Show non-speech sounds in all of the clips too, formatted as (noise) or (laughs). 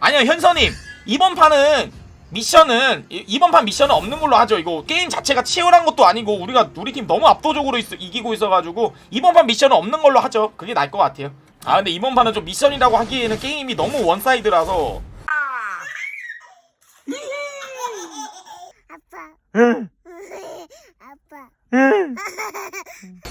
아니요 현서님 이번 판은 미션은 이- 이번 판 미션은 없는 걸로 하죠. 이거 게임 자체가 치열한 것도 아니고 우리가 우리 팀 너무 압도적으로 있- 이기고 있어가지고 이번 판 미션은 없는 걸로 하죠. 그게 나을 것 같아요. 아 근데 이번 판은 좀 미션이라고 하기에는 게임이 너무 원사이드라서. 아빠. 아빠.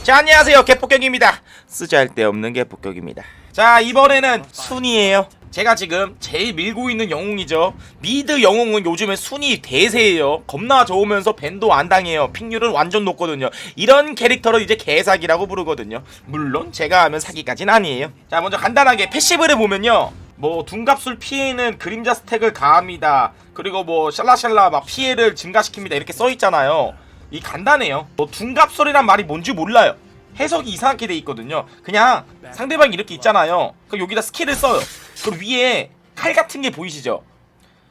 자 안녕하세요. 개폭격입니다. 쓰잘데없는 개폭격입니다. 자 이번에는 순이에요 제가 지금 제일 밀고 있는 영웅이죠. 미드 영웅은 요즘에 순이 대세예요. 겁나 좋으면서 밴도 안 당해요. 픽률은 완전 높거든요. 이런 캐릭터를 이제 개사기라고 부르거든요. 물론 제가 하면 사기까진 아니에요. 자 먼저 간단하게 패시브를 보면요. 뭐 둔갑술 피해는 그림자 스택을 가합니다. 그리고 뭐 샬라샬라 막 피해를 증가시킵니다. 이렇게 써 있잖아요. 이 간단해요. 뭐 둔갑설이란 말이 뭔지 몰라요. 해석이 이상하게 돼 있거든요. 그냥 상대방이 이렇게 있잖아요. 그럼 여기다 스킬을 써요. 그럼 위에 칼 같은 게 보이시죠?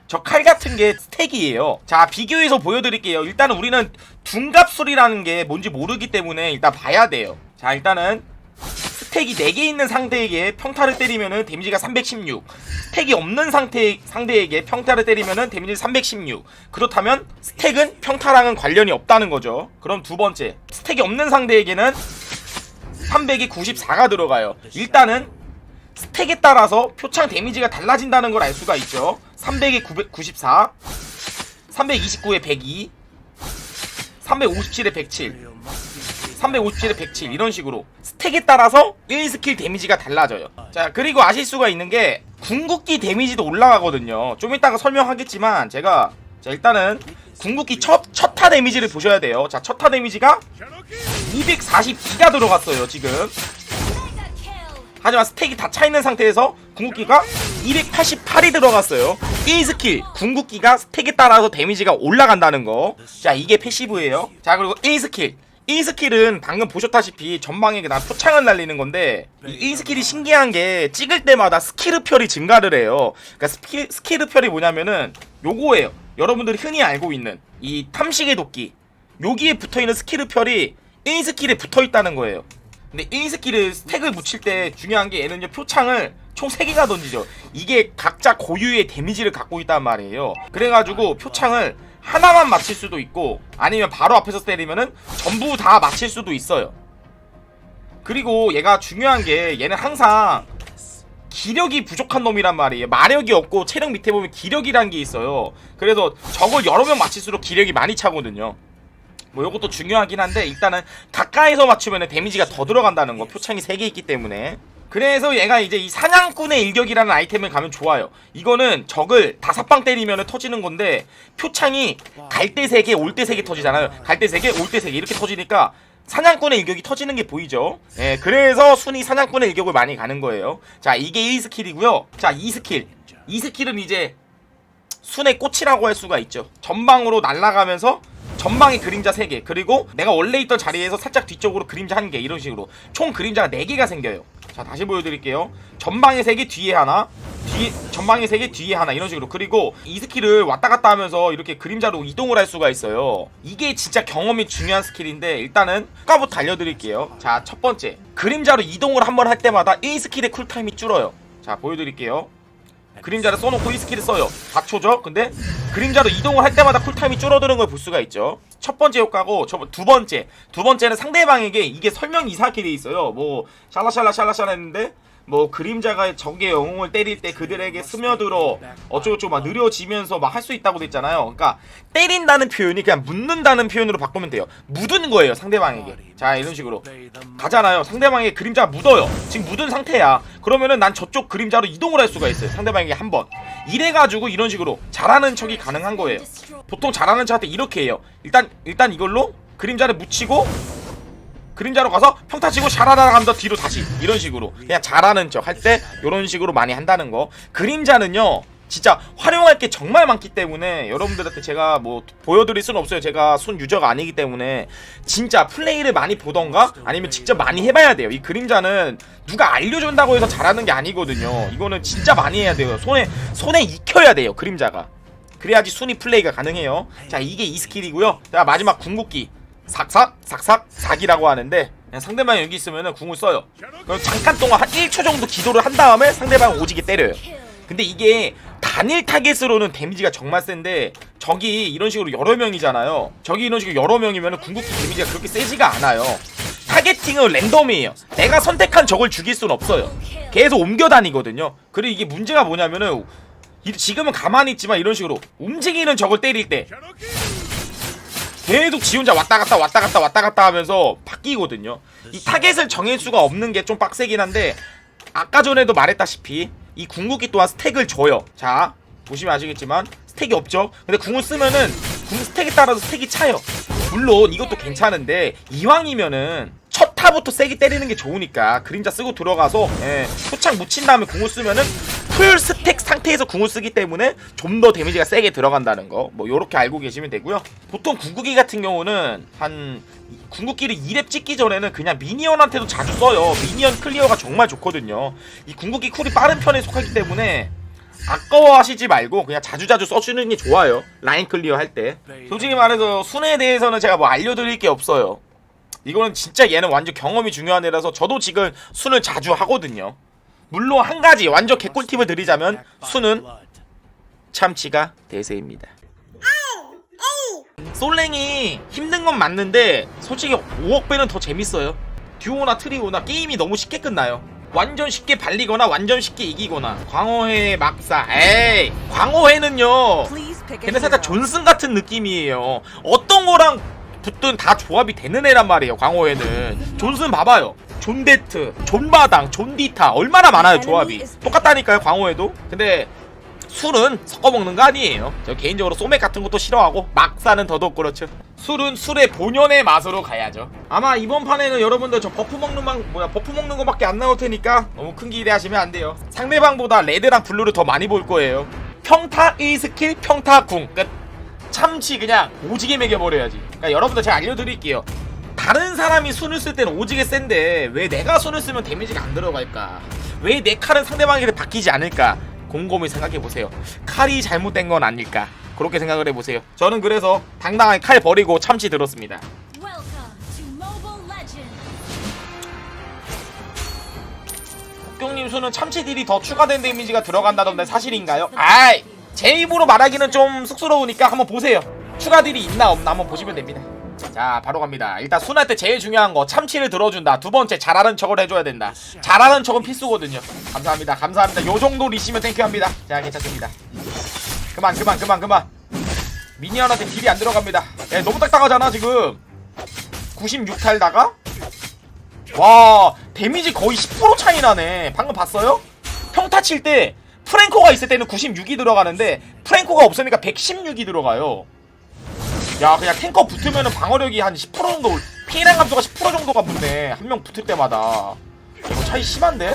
저 칼 같은 게 스택이에요. 자 비교해서 보여드릴게요. 일단은 우리는 둔갑술이라는 게 뭔지 모르기 때문에 일단 봐야 돼요. 자 일단은 스택이 4개 있는 상대에게 평타를 때리면은 데미지가 316 스택이 없는 상태, 상대에게 평타를 때리면은 데미지 316 그렇다면 스택은 평타랑은 관련이 없다는 거죠 그럼 두 번째 스택이 없는 상대에게는 300이 94가 들어가요 일단은 스택에 따라서 표창 데미지가 달라진다는 걸 알 수가 있죠. 300에 994 329에 102 357에 107 357에 107 이런 식으로 스택에 따라서 1스킬 데미지가 달라져요. 자 그리고 아실 수가 있는 게 궁극기 데미지도 올라가거든요. 좀 이따가 설명하겠지만 제가 자 일단은 궁극기 첫, 첫타 데미지를 보셔야 돼요. 자 첫 타 데미지가 242가 들어갔어요 지금 하지만 스택이 다 차있는 상태에서 궁극기가 288이 들어갔어요. 1스킬 궁극기가 스택에 따라서 데미지가 올라간다는 거자 이게 패시브예요. 자 그리고 1스킬. 1스킬은 방금 보셨다시피 전방에 난 표창을 날리는 건데 이 1스킬이 신기한 게 찍을 때마다 스킬흡혈이 증가를 해요. 그러니까 스킬, 스킬흡혈이 뭐냐면은 요거예요. 여러분들이 흔히 알고 있는 이 탐식의 도끼. 여기에 붙어있는 스킬흡혈이 1스킬에 붙어있다는 거예요 근데 1스킬을 스택을 붙일 때 중요한 게 얘는요 표창을 총 3개가 던지죠. 이게 각자 고유의 데미지를 갖고 있단 말이에요. 그래가지고 표창을 하나만 맞힐 수도 있고 아니면 바로 앞에서 때리면은 전부 다 맞힐 수도 있어요. 그리고 얘가 중요한 게 얘는 항상 기력이 부족한 놈이란 말이에요. 마력이 없고 체력 밑에 보면 기력이란 게 있어요. 그래서 저걸 여러 명 맞힐수록 기력이 많이 차거든요 뭐 이것도 중요하긴 한데 일단은 가까이서 맞추면 데미지가 더 들어간다는 거 표창이 3개 있기 때문에. 그래서 얘가 이제 이 사냥꾼의 일격이라는 아이템을 가면 좋아요. 이거는 적을 다섯 방 때리면 터지는 건데 표창이 갈 때 3개 올 때 3개 터지잖아요. 갈 때 3개 올 때 3개 이렇게 터지니까 사냥꾼의 일격이 터지는 게 보이죠? 예 그래서 순위 사냥꾼의 일격을 많이 가는 거예요. 자 이게 1스킬이고요. 자 2스킬. 2스킬은 이제 순의 꽃이라고 할 수가 있죠. 전방으로 날아가면서 전방에 그림자 3개 그리고 내가 원래 있던 자리에서 살짝 뒤쪽으로 그림자 1개 이런 식으로 총 그림자가 4개가 생겨요. 자 다시 보여드릴게요. 전방에 3개 뒤에 하나 뒤에 전방에 3개 뒤에 하나 이런 식으로 그리고 이 스킬을 왔다 갔다 하면서 이렇게 그림자로 이동을 할 수가 있어요. 이게 진짜 경험이 중요한 스킬인데 일단은 효과부터 알려드릴게요. 자 첫 번째 그림자로 이동을 한번 할 때마다 1스킬의 쿨타임이 줄어요. 자 보여드릴게요. 그림자를 써놓고 이 스킬을 써요. 4초죠 근데 그림자로 이동을 할 때마다 쿨타임이 줄어드는 걸 볼 수가 있죠. 첫 번째 효과고 저두 번째. 두 번째는 상대방에게 이게 설명이 이상하게 돼 있어요. 뭐 샬라샬라 샬라샬라 했는데 뭐 그림자가 적의 영웅을 때릴 때 그들에게 스며들어 어쩌고저쩌고 막 느려지면서 막 할 수 있다고 됐잖아요. 그러니까 때린다는 표현이 그냥 묻는다는 표현으로 바꾸면 돼요. 묻은 거예요 상대방에게. 자 이런 식으로. 가잖아요. 상대방에게 그림자가 묻어요. 지금 묻은 상태야. 그러면은 난 저쪽 그림자로 이동을 할 수가 있어요 상대방에게 한 번. 이래가지고 이런 식으로 잘하는 척이 가능한 거예요. 보통 잘하는 척한테 이렇게 해요. 일단 일단 이걸로 그림자를 묻히고 그림자로 가서 평타 치고 샤라라 가면서 뒤로 다시 이런 식으로 그냥 잘하는 척 할 때 이런 식으로 많이 한다는 거. 그림자는요 진짜 활용할 게 정말 많기 때문에 여러분들한테 제가 뭐 보여드릴 수는 없어요. 제가 순 유저가 아니기 때문에 진짜 플레이를 많이 보던가 아니면 직접 많이 해봐야 돼요. 이 그림자는 누가 알려준다고 해서 잘하는 게 아니거든요. 이거는 진짜 많이 해야 돼요. 손에 손에 익혀야 돼요 그림자가. 그래야지 순위 플레이가 가능해요. 자 이게 이 스킬이고요. 자 마지막 궁극기 삭삭 삭삭 삭이라고 하는데 그냥 상대방이 여기 있으면 궁을 써요 그럼 잠깐 동안 한 1초 정도 기도를 한 다음에 상대방 오지게 때려요 근데 이게 다 단일 타겟으로는 데미지가 정말 센데 적이 이런 식으로 여러 명이잖아요. 적이 이런 식으로 여러 명이면 궁극기 데미지가 그렇게 세지가 않아요. 타겟팅은 랜덤이에요. 내가 선택한 적을 죽일 수는 없어요. 계속 옮겨 다니거든요. 그리고 이게 문제가 뭐냐면은 이- 지금은 가만히 있지만 이런 식으로 움직이는 적을 때릴 때 계속 지 혼자 왔다 갔다 왔다 갔다 왔다 갔다 하면서 바뀌거든요. 이 타겟을 정할 수가 없는 게 좀 빡세긴 한데 아까 전에도 말했다시피 이 궁극기 또한 스택을 줘요. 자 보시면 아시겠지만 스택이 없죠. 근데 궁을 쓰면은 궁 스택에 따라서 스택이 차요. 물론 이것도 괜찮은데 이왕이면은 첫 타부터 세게 때리는 게 좋으니까 그림자 쓰고 들어가서 예, 표창 묻힌 다음에 궁을 쓰면은 풀 스택 상태에서 궁을 쓰기 때문에 좀 더 데미지가 세게 들어간다는 거. 뭐 요렇게 알고 계시면 되고요. 보통 궁극기 같은 경우는 한 궁극기를 2렙 찍기 전에는 그냥 미니언한테도 자주 써요. 미니언 클리어가 정말 좋거든요. 이 궁극기 쿨이 빠른 편에 속하기 때문에 아까워하시지 말고 그냥 자주자주 써주는 게 좋아요. 라인 클리어 할 때. 솔직히 말해서 순에 대해서는 제가 뭐 알려드릴 게 없어요 이거는 진짜 얘는 완전 경험이 중요한 애라서 저도 지금 순을 자주 하거든요 물론 한 가지 완전 개꿀 팁을 드리자면 순은 참치가 대세입니다. 솔랭이 힘든 건 맞는데 솔직히 5억 배는 더 재밌어요. 듀오나 트리오나 게임이 너무 쉽게 끝나요. 완전 쉽게 발리거나 완전 쉽게 이기거나 광어회 막사 에이 광어회는요 걔네 살짝 존슨 같은 느낌이에요 어떤 거랑 붙든 다 조합이 되는 애란 말이에요 광어회는 존슨 봐봐요 존데트 존바당 존디타 얼마나 많아요 조합이 똑같다니까요 광어회도 근데 술은 섞어 먹는 거 아니에요. 저 개인적으로 소맥 같은 것도 싫어하고 막사는 더더욱 그렇죠. 술은 술의 본연의 맛으로 가야죠. 아마 이번 판에는 여러분들 저 버프 먹는 방 뭐야 버프 먹는 거밖에 안 나올 테니까 너무 큰 기대하시면 안 돼요. 상대방보다 레드랑 블루를 더 많이 볼 거예요. 평타 1스킬 평타 궁 끝. 참치 그냥 오지게 먹여버려야지. 그러니까 여러분들 제가 알려드릴게요. 다른 사람이 순을 쓸 때는 오지게 센데 왜 내가 순을 쓰면 데미지가 안 들어갈까? 왜 내 칼은 상대방에게 바뀌지 않을까? 곰곰이 생각해 보세요. 칼이 잘못된 건 아닐까? 그렇게 생각을 해보세요. 저는 그래서 당당하게 칼 버리고 참치 들었습니다. 국경님 수는 참치 딜이 더 추가된 데미지가 들어간다던데 사실인가요? 아이 제 입으로 말하기는 좀 쑥스러우니까 한번 보세요. 추가 딜이 있나 없나 한번 보시면 됩니다. 자 바로 갑니다. 일단 때 제일 중요한 거 참치를 들어준다. 두 번째 잘하는 척을 해줘야 된다. 잘하는 척은 필수거든요. 감사합니다. 감사합니다. 요 정도 리시면 땡큐합니다. 자 괜찮습니다. 그만 그만 그만 그만. 미니언한테 딜이 안 들어갑니다. 예, 너무 딱딱하잖아 지금. 96탈다가 와 데미지 거의 10% 차이 나네 방금 봤어요? 평타 칠 때 프랭코가 있을 때는 96이 들어가는데 프랭코가 없으니까 116이 들어가요 야 그냥 탱커 붙으면 방어력이 한 10% 정도 올- 피해량 감소가 10% 정도가 붙네 한 명 붙을 때마다 이거 차이 심한데?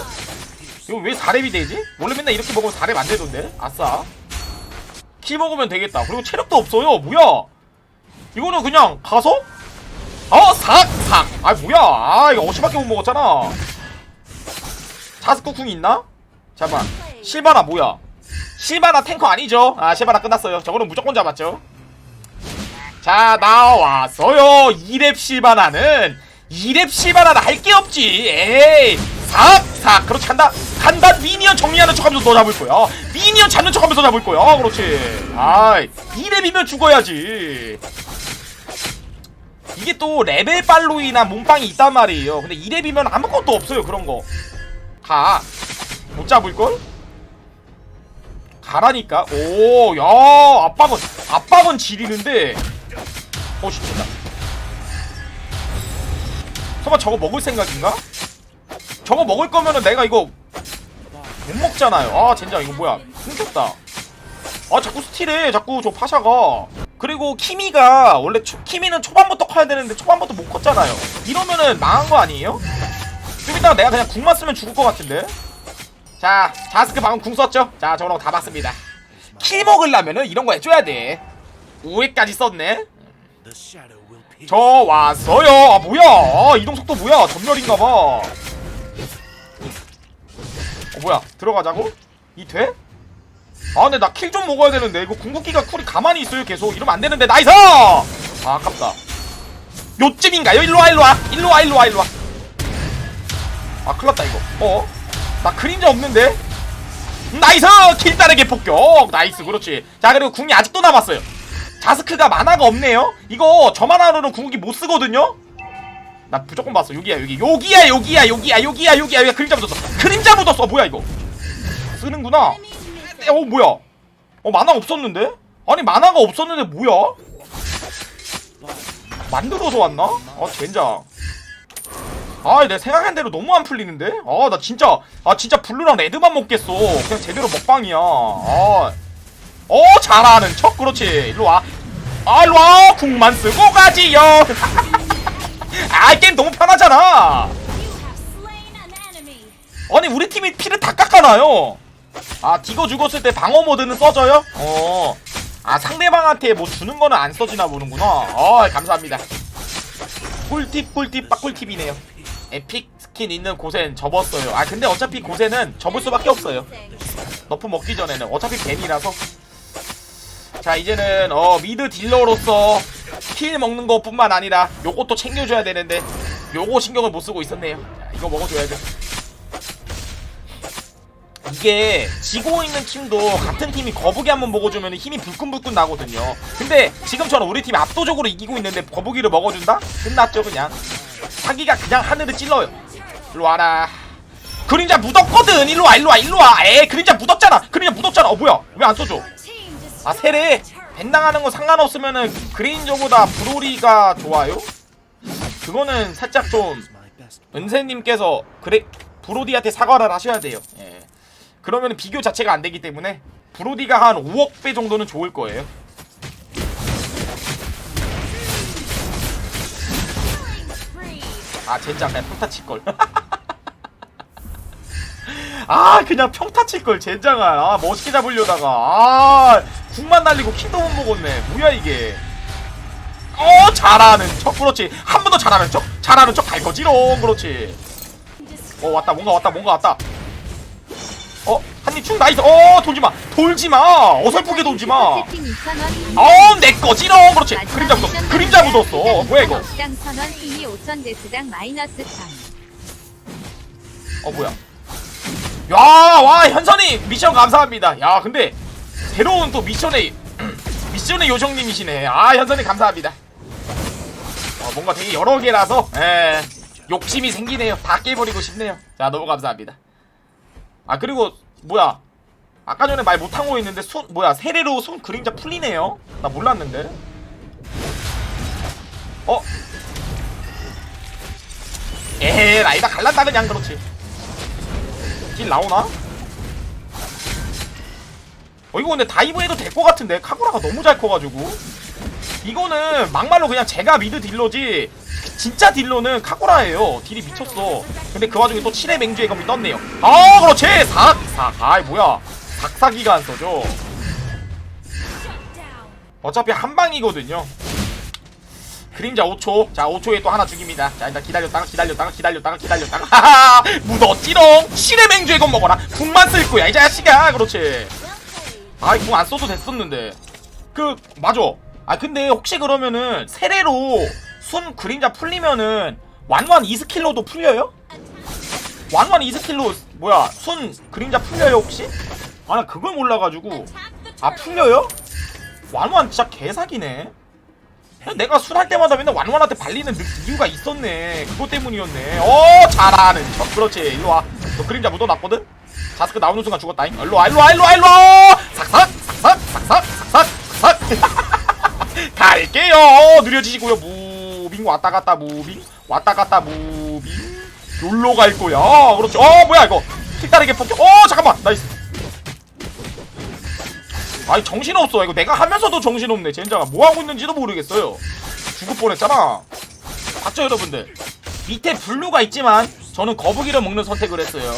이거 왜 4렙이 되지? 원래 맨날 이렇게 먹으면 4렙 안 되던데? 아싸 키 먹으면 되겠다 그리고 체력도 없어요 뭐야 이거는 그냥 가서 어, 삭! 삭! 아, 뭐야. 아, 이거 어시밖에 못 먹었잖아. 자스쿠쿵 있나? 잠깐. 실바나 뭐야? 실바나 탱커 아니죠? 아, 실바나 끝났어요. 저거는 무조건 잡았죠. 자, 나왔어요. 2렙 실바나는. 2렙 실바나는 할 게 없지. 에이. 삭! 삭! 그렇지, 간다. 간다. 미니언 정리하는 척 하면서 너 잡을 거야. 미니언 잡는 척 하면서 잡을 거야. 그렇지. 아이. 2렙이면 죽어야지. 이게 또 레벨 팔로이나 몸빵이 있단 말이에요. 근데 2렙이면 아무것도 없어요. 그런 거. 가. 못 잡을걸? 가라니까. 오, 야, 압박은, 압박은 지리는데. 어, 진짜. 설마 저거 먹을 생각인가? 저거 먹을 거면은 내가 이거 못 먹잖아요. 아, 젠장, 이거 뭐야. 끊겼다. 아, 자꾸 스틸해. 자꾸 저 파샤가. 그리고 키미가 원래 초, 키미는 초반부터 커야 되는데 초반부터 못 컸잖아요. 이러면은 망한 거 아니에요? 좀 이따가 내가 그냥 궁만 쓰면 죽을 것 같은데. 자, 자스크 방금 궁 썼죠? 자, 거다 봤습니다. 킬 먹으려면은 이런 거 해줘야 돼. 5회까지 썼네. 저 왔어요. 아 뭐야? 아, 이동 속도 뭐야? 전멸인가 봐. 어 뭐야? 들어가자고? 이 돼? 아 근데 나 킬 좀 먹어야 되는데 이거 궁극기가 쿨이 가만히 있어요 계속 이러면 안 되는데 나이스! 아 아깝다 요쯤인가요? 일로와 일로와 일로와 일로와 일로와 아 큰일났다 이거 어? 나 그림자 없는데? 나이스 킬 따르게 폭격 나이스 그렇지 자 그리고 궁이 아직도 남았어요 자스크가 만화가 없네요? 이거 저만 화로는 궁극기 못 쓰거든요? 나 무조건 봤어. 여기야 여기. 여기야 여기야 여기야 여기야 여기야. 여기야. 그림자 묻었어. 그림자 묻었어. 뭐야 이거? 쓰는구나. 어 뭐야? 어 만화 없었는데? 아니 만화가 없었는데 뭐야? 만들어서 왔나? 아 젠장. 아, 내 생각한 대로 너무 안 풀리는데? 아, 나 진짜, 아, 진짜 블루랑 레드만 먹겠어. 그냥 제대로 먹방이야. 아, 어, 잘하는 척, 그렇지. 일로 와. 아, 일로 와. 궁만 쓰고 가지요. (laughs) 아, 이 게임 너무 편하잖아. 아니, 우리 팀이 피를 다 깎아놔요. 아, 디거 죽었을 때 방어 모드는 써져요? 어. 아, 상대방한테 뭐 주는 거는 안 써지나 보는구나. 아, 감사합니다. 꿀팁, 꿀팁, 빡꿀팁이네요. 에픽 스킨 있는 고센 접었어요. 아, 근데 어차피 고센은 접을 수밖에 없어요. 너프 먹기 전에는 어차피 뱀이라서. 자, 이제는 어 미드 딜러로서 킬 먹는 것 뿐만 아니라 요것도 챙겨줘야 되는데 요거 신경을 못 쓰고 있었네요. 자, 이거 먹어줘야죠. 이게 지고 있는 팀도 같은 팀이 거북이 한번 먹어주면 힘이 불끈불끈 나거든요. 근데 지금처럼 우리 팀이 압도적으로 이기고 있는데 거북이를 먹어준다? 끝났죠 그냥. 사기가 그냥 하늘을 찔러요. 일로 와라. 그림자 묻었거든. 일로 와, 일로 와, 일로 와. 에, 그림자 묻었잖아. 그림자 묻었잖아. 어 뭐야? 왜 안 써줘? 아 세례 벤당하는 거 상관없으면은 그레인저보다 브로리가 좋아요? 그거는 살짝 좀 은세님께서 그래 브로디한테 사과를 하셔야 돼요. 예. 그러면 비교 자체가 안 되기 때문에 브로디가 한 5억 배 정도는 좋을 거예요. 아 젠장 그냥 평타 칠걸. (laughs) 아 그냥 평타 칠걸 젠장아. 아 멋있게 잡으려다가 아 궁만 날리고 못 먹었네. 뭐야 이게. 어 잘하는 척. 그렇지. 한 번 더 잘하는 척? 잘하는 척 갈 거지롱 그렇지. 어 왔다. 뭔가 왔다. 뭔가 왔다. 어 한입 충 나이스. 어 돌지마. 돌지마. 어설프게 돌지마. 채팅 2,000원 어내 거지롱 그렇지. 그림자 묻었어 그림자 묻었어. 어, 뭐야 이거? 당 1,000원 팀이 5,000 데스당 마이너스 3어 뭐야? 야와 현선이 미션 감사합니다. 야 근데 새로운 또 미션의 미션의 요정님이시네. 아 현선이 감사합니다. 어, 뭔가 되게 여러 개라서 에 욕심이 생기네요. 다 깨버리고 싶네요. 자 너무 감사합니다. 아 그리고 뭐야. 아까 전에 말 못한 거 있는데 손 뭐야. 세례로 손 그림자 풀리네요? 나 몰랐는데. 어? 에헤 라이다 갈란다 그냥. 그렇지. 길 나오나? 어 이거 근데 다이브 해도 될 것 같은데 카구라가 너무 잘 커가지고 이거는 막말로 그냥 제가 미드 딜러지 진짜 딜러는 카구라예요 딜이 미쳤어 근데 그 와중에 또 7회 맹주의 검이 떴네요 아 그렇지 삭! 삭! 아이 뭐야 삭삭이가 안 Down. 어차피 한 방이거든요. 그림자 5초. 자, 5초에 또 하나 죽입니다. 자, 일단 기다렸다가 기다렸다가 기다렸다가 기다렸다가 하하! 묻었지롱! 실의 맹주의 건 먹어라. 궁만 쓸 거야, 이 자식아. 그렇지. 아이, 궁안 써도 됐었는데. 그, 맞아. 아, 근데 혹시 그러면은 세례로 순 그림자 풀리면은 완완 이 스킬로도 풀려요? 완완 이 스킬로 뭐야? 순 그림자 풀려요, 혹시? 아, 나 그걸 몰라가지고. 아. 풀려요? 완완 진짜 개사기네. 내가 술할 때마다 맨날 완완한테 발리는 느- 이유가 있었네. 그것 때문이었네. 어 잘하는 척. 그렇지. 일로 와. 너 그림자 묻어놨거든. 자스크 나오는 순간 죽었다잉. 일로 와. 일로 와. 일로 와. 일로 와. 삭삭 삭삭 삭삭 삭삭 삭삭. 갈게요. 느려지시고요. 무빙 왔다 갔다 무빙 왔다 갔다 무빙. 요로 갈 거야. 그렇지. 어 뭐야 이거. 킥다르게 폭격. 어 잠깐만. 나이스. 아니 정신없어 이거 내가 하면서도 정신없네 젠장아 뭐하고 있는지도 모르겠어요 죽을 뻔했잖아 봤죠 여러분들 밑에 블루가 있지만 저는 거북이를 먹는 선택을 했어요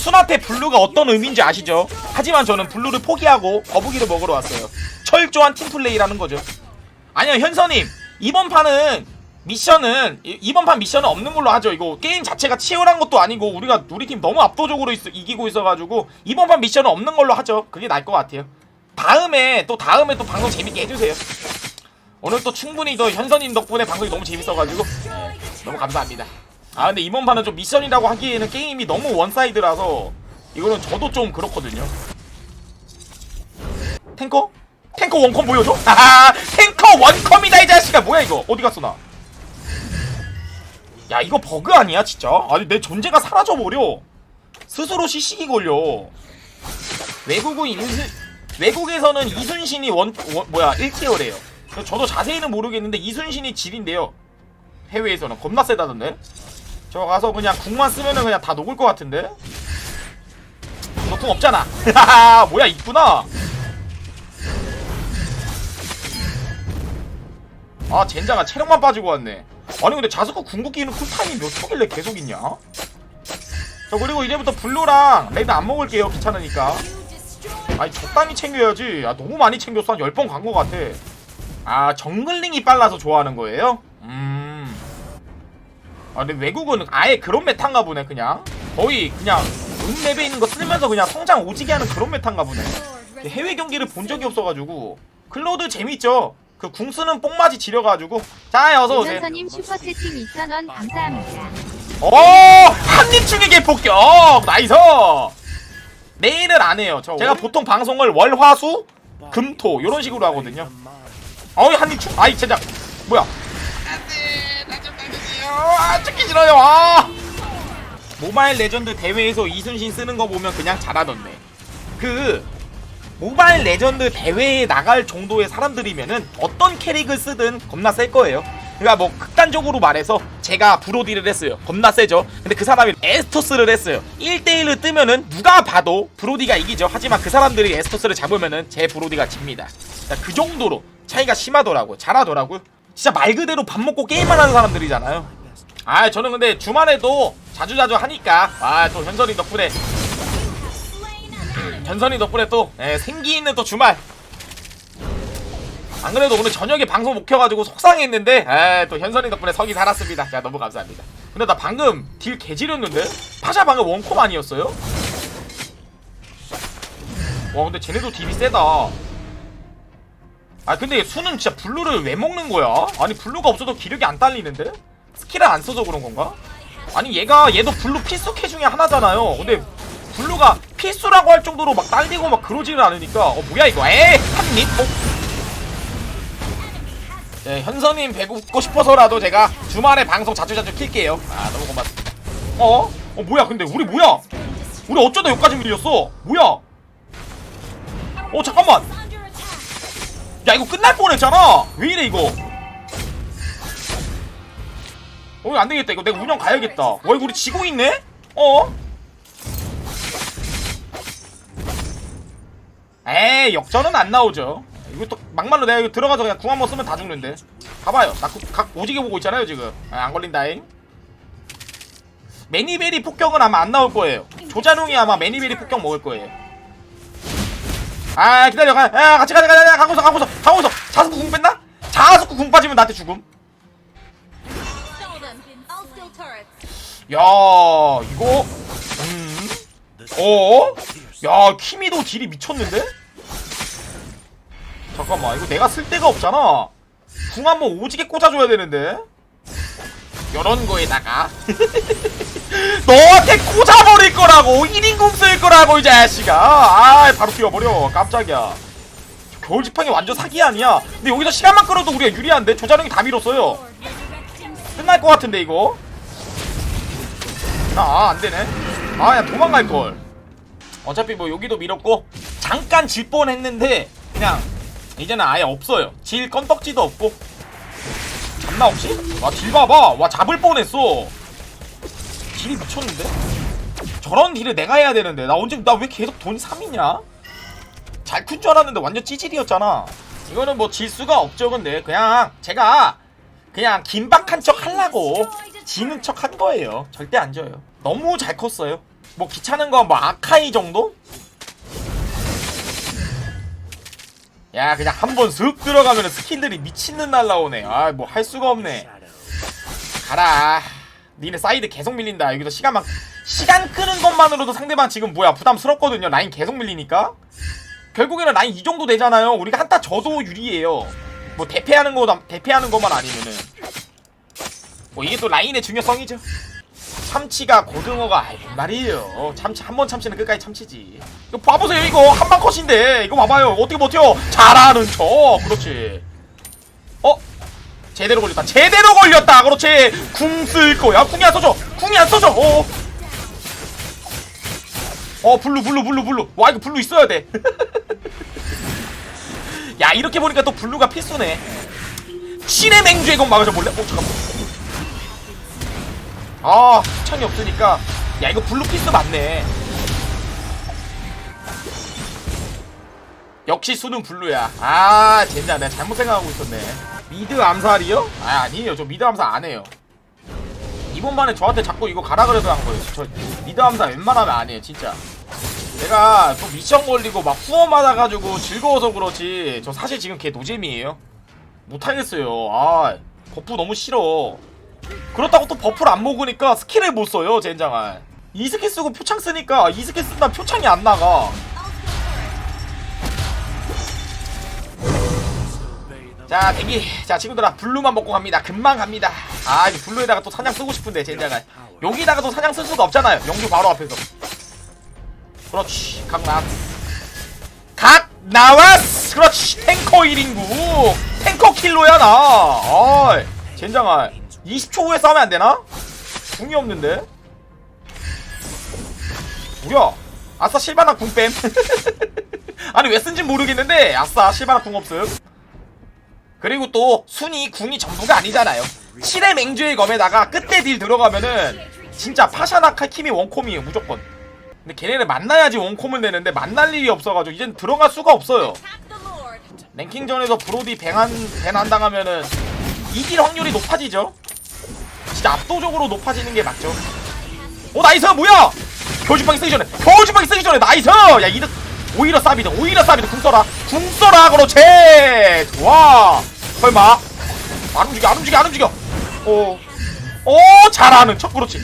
순한테 블루가 어떤 의미인지 아시죠? 하지만 저는 블루를 포기하고 거북이를 먹으러 왔어요. 철저한 팀플레이라는 거죠. 아니요 현서님. 이번 판은 미션은 이- 이번 판 미션은 없는 걸로 하죠. 이거 게임 자체가 치열한 것도 아니고 우리가 우리 팀 너무 압도적으로 있- 이기고 있어가지고 이번 판 미션은 없는 걸로 하죠. 그게 나을 것 같아요. 다음에 또 다음에 또 방송 재밌게 해주세요. 오늘 또 충분히 또 현선님 덕분에 방송이 너무 재밌어가지고. 네, 너무 감사합니다. 아 근데 이번 판은 좀 미션이라고 하기에는 게임이 너무 원사이드라서 이거는 저도 좀 그렇거든요. 탱커? 탱커 원컴 보여줘? (laughs) 하하 탱커 원컴이다 이 자식아 뭐야 이거 어디 갔어 나? 야 이거 버그 아니야 진짜? 아니 내 존재가 사라져버려 스스로 시식이 걸려 외국은 인수, 외국에서는 이순신이 원, 원 뭐야 1티어래요 저도 자세히는 모르겠는데 이순신이 질인데요 해외에서는 겁나 세다던데 저 가서 그냥 궁만 쓰면은 그냥 다 녹을 것 같은데? 너 궁 없잖아. (laughs) 뭐야 있구나. 아 젠장아 체력만 빠지고 왔네. 아니 근데 자스코 궁극기는 쿨타임이 몇 초길래? 계속 있냐? 저 그리고 이제부터 블루랑 레드 안 먹을게요 귀찮으니까. 아니 적당히 챙겨야지. 아 너무 많이 챙겼어. 한 10번 간거 같아. 아 정글링이 빨라서 좋아하는 거예요? 음... 아 근데 외국은 아예 그런 메타인가 보네 그냥 거의 그냥 은맵에 있는 거 쓰면서 그냥 성장 오지게 하는 그런 메타인가 보네 해외 경기를 본 적이 없어가지고 클로드 재밌죠 그 궁 쓰는 뽕맞이 지려가지고 자 어서오세요 오전서님 슈퍼채팅 2,000원 감사합니다. 오! 한입 충격의 폭격! 나이스! 내일은 안 해요. 저 제가 보통 방송을 월, 화, 수, 금, 토 이런 식으로 하거든요. 어이 한입 충 아이 진짜 뭐야? 아 찍기 싫어요. 아! 모바일 레전드 대회에서 이순신 쓰는 거 보면 그냥 잘하던데. 그 모바일 레전드 대회에 나갈 정도의 사람들이면은 어떤 캐릭을 쓰든 겁나 셀 거예요. 그러니까 뭐 극단적으로 말해서 제가 브로디를 했어요. 겁나 세죠. 근데 그 사람이 에스토스를 했어요. 1대1을 뜨면은 누가 봐도 브로디가 이기죠. 하지만 그 사람들이 에스토스를 잡으면은 제 브로디가 집니다. 그 정도로 차이가 심하더라고. 잘하더라고요. 진짜 말 그대로 밥 먹고 게임만 하는 사람들이잖아요. 아 저는 근데 주말에도 자주자주 하니까 아 또 현선이 덕분에. 전선이 덕분에 또 예, 생기 있는 또 주말. 안 그래도 오늘 저녁에 방송 못 켜가지고 속상했는데 에, 또 현선이 덕분에 석이 살았습니다. 자 너무 감사합니다. 근데 나 방금 딜 개지렸는데 파샤 방금 원콤 아니었어요? 와 근데 쟤네도 딜이 세다. 아 근데 수는 진짜 블루를 왜 먹는 거야? 아니 블루가 없어도 기력이 안 딸리는데? 스킬을 안 써서 그런 건가? 아니 얘가 얘도 블루 필수캐 중에 하나잖아요. 근데 블루가 필수라고 할 정도로 막 딸리고 막 그러지는 않으니까. 어 뭐야 이거? 에 한입 어? 네, 현선님 배고프고 싶어서라도 제가 주말에 방송 자주자주 킬게요. 아 너무 고맙습니다. 어? 어 뭐야 근데? 우리 뭐야? 우리 어쩌다 여기까지 밀렸어? 뭐야? 어 잠깐만. 야 이거 끝날 뻔했잖아. 왜 이래 이거 어 안 되겠다 이거. 내가 운영 가야겠다. 와 이거 우리 지고 있네? 어? 에이 역전은 안 나오죠. 이거 또 막말로 내가 이거 들어가서 그냥 궁 한번 쓰면 다 죽는데. 가봐요. 나각 오지게 보고 있잖아요 지금. 아, 안 걸린다잉. 매니베리 폭격은 아마 안 나올 거예요. 조자룡이 아마 매니베리 폭격 먹을 거예요. 아 기다려. 가 야, 같이 가자 가자 가고 있어 가고 있어 가고 있어 자스쿠 궁 뺐나? 자스쿠 궁 빠지면 나한테 죽음 야 이거? 음. 어? 야 키미도 딜이 미쳤는데? 잠깐만 이거 내가 쓸 데가 없잖아. 궁 한번 오지게 꽂아줘야 되는데. 요런 거에다가. (laughs) 너한테 꽂아버릴 거라고! 1인궁 쓸 거라고 이 자식아! 아 바로 뛰어버려. 깜짝이야. 겨울 지팡이 완전 사기 아니야? 근데 여기서 시간만 끌어도 우리가 유리한데? 조자룡이 다 밀었어요. 끝날 것 같은데 이거 아 안되네. 아 야 도망갈걸. 어차피 뭐 여기도 밀었고 잠깐 질 뻔했는데 그냥 이제는 아예 없어요. 질 건덕지도 없고. 잡나 혹시? 와딜 봐봐. 와 잡을 뻔했어. 딜이 미쳤는데? 저런 딜을 내가 해야 되는데. 나 언제 나 왜 계속 돈이 3이냐? 잘 큰 줄 알았는데 완전 찌질이었잖아. 이거는 뭐 질 수가 없죠 근데. 그냥 제가 그냥 긴박한 척 하려고 지는 척 한 거예요. 절대 안 져요. 너무 잘 컸어요. 뭐 귀찮은 거뭐 아카이 정도? 야 그냥 한 번 슥 들어가면 스킬들이 미친듯 날라오네. 아 뭐 할 수가 없네. 가라. 니네 사이드 계속 밀린다. 여기서 시간만 시간 끄는 것만으로도 상대방 지금 뭐야 부담스럽거든요. 라인 계속 밀리니까. 결국에는 라인 이 정도 되잖아요. 우리가 한타 져도 유리해요. 뭐 대패하는 거 대패하는 것만 아니면은 뭐 이게 또 라인의 중요성이죠. 참치가 고등어가 아이 말이에요. 참치 한 번 참치는 끝까지 참치지. 이거 봐보세요 이거. 한방 컷인데. 이거 봐봐요. 어떻게 버텨? 잘하는 척. 그렇지. 어? 제대로 걸렸다. 제대로 걸렸다. 그렇지. 궁 쓸 거야. 궁이 안 써져. 궁이 안 써져. 어. 어 블루 블루 블루 블루. 와 이거 블루 있어야 돼 야 (laughs) 이렇게 보니까 또 블루가 필수네. 신의 맹주의 건 막아줘 볼래? 어 잠깐만 아 창이 없으니까. 야 이거 블루 필수 맞네. 역시 수는 블루야. 아 젠장 내가 잘못 생각하고 있었네. 미드 암살이요? 아 아니에요. 저 미드 암살 안 해요. 이번만에 저한테 자꾸 이거 가라 그래서 한 거예요. 저 미드 암살 웬만하면 안 해요 진짜. 내가 또 미션 걸리고 막 후원 받아가지고 즐거워서 그렇지. 저 사실 지금 걔 노잼이에요. 못하겠어요. 아 버프 너무 싫어 그렇다고 또 버프를 안 먹으니까 스킬을 못 써요 젠장할 이 스킬 쓰고 표창 쓰니까 이 스킬 쓴다 표창이 안 나가. 자 대기. 자 친구들아 블루만 먹고 갑니다. 금방 갑니다. 아 이제 블루에다가 또 사냥 쓰고 싶은데 젠장할 여기다가 또 사냥 쓸 수가 없잖아요. 영주 바로 앞에서. 그렇지. 각 나왔어 각 나왔어 그렇지. 탱커 1인구. 탱커 킬로야 나. 어이 젠장할 20초 후에 싸우면 안 되나? 궁이 없는데? 뭐야 아싸 실바나 궁뱀 (laughs) 아니 왜 쓴진 모르겠는데 아싸 실바나 궁 없음. 그리고 또 순이 궁이 전부가 아니잖아요. 7의 맹주의 검에다가 끝에 딜 들어가면은 진짜 파샤나 칼킴이 원콤이에요 무조건. 근데 걔네를 만나야지 원콤을 내는데 만날 일이 없어가지고 이젠 들어갈 수가 없어요. 랭킹전에서 브로디 뱅한 뱅안 당하면은 이길 확률이 높아지죠. 진짜 압도적으로 높아지는 게 맞죠. 오 나이스! 뭐야? 겨울주방이 쓰기 전에 겨울주방이 쓰기 전에 나이스. 야 이득 오히려 쌉이다 오히려 쌉이다. 궁 써라. 궁 써라 그렇지 좋아. 설마. 안 움직여 안 움직여 안 움직여. 오오 잘하는 척 그렇지.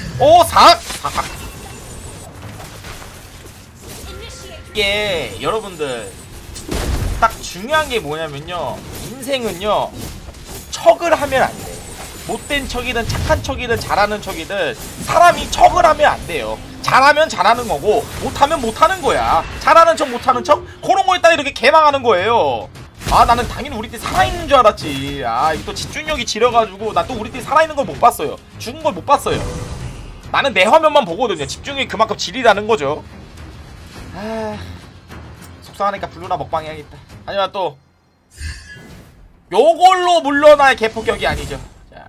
Initiate. 이게 여러분들 딱 중요한 게 뭐냐면요. 인생은요 척을 하면 안 돼. 못된 척이든 착한 척이든 잘하는 척이든 사람이 척을 하면 안 돼요. 잘하면 잘하는 거고 못하면 못하는 거야. 잘하는 척 못하는 척 그런 거에 따라 이렇게 개망하는 거예요. 아 나는 당연히 우리 팀 살아있는 줄 알았지. 아 이거 또 집중력이 지려가지고 나 또 우리 팀 살아있는 걸 못 봤어요. 죽은 걸 못 봤어요. 나는 내 화면만 보거든요. 집중력이 그만큼 지리다는 거죠. 아 속상하니까 블루나 먹방 해야겠다. 아니면 또 요걸로 물러날 개폭격이 아니죠. 자,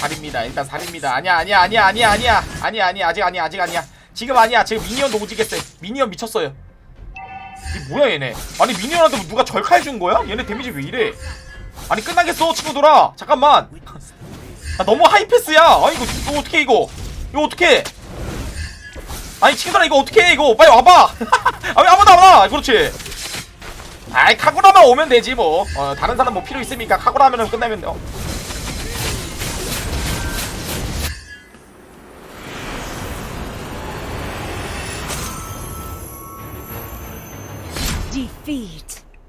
살입니다. 일단 살입니다. 아니야, 아니야, 아니야, 아니야, 아니야, 아니야, 아니야, 아직 아니야, 아직 아니야. 지금 아니야. 지금 미니언도 오지겠어요. 미니언 미쳤어요. 이 뭐야 얘네? 아니 미니언한테 뭐 누가 절칼 준 거야? 얘네 데미지 왜 이래? 아니 끝나겠어 친구들아. 잠깐만. 아, 너무 하이패스야. 아 이거 이거 어떻게 이거? 이거 어떻게? 아니 친구들아 이거 어떻게 해 이거? 빨리 와봐. (laughs) 아 왜 아무도 안 와? 그렇지. 아이 카구라만 오면 되지 뭐. 어, 다른 사람 뭐 필요 있습니까? 카구라면은 끝나면 어. Defeat.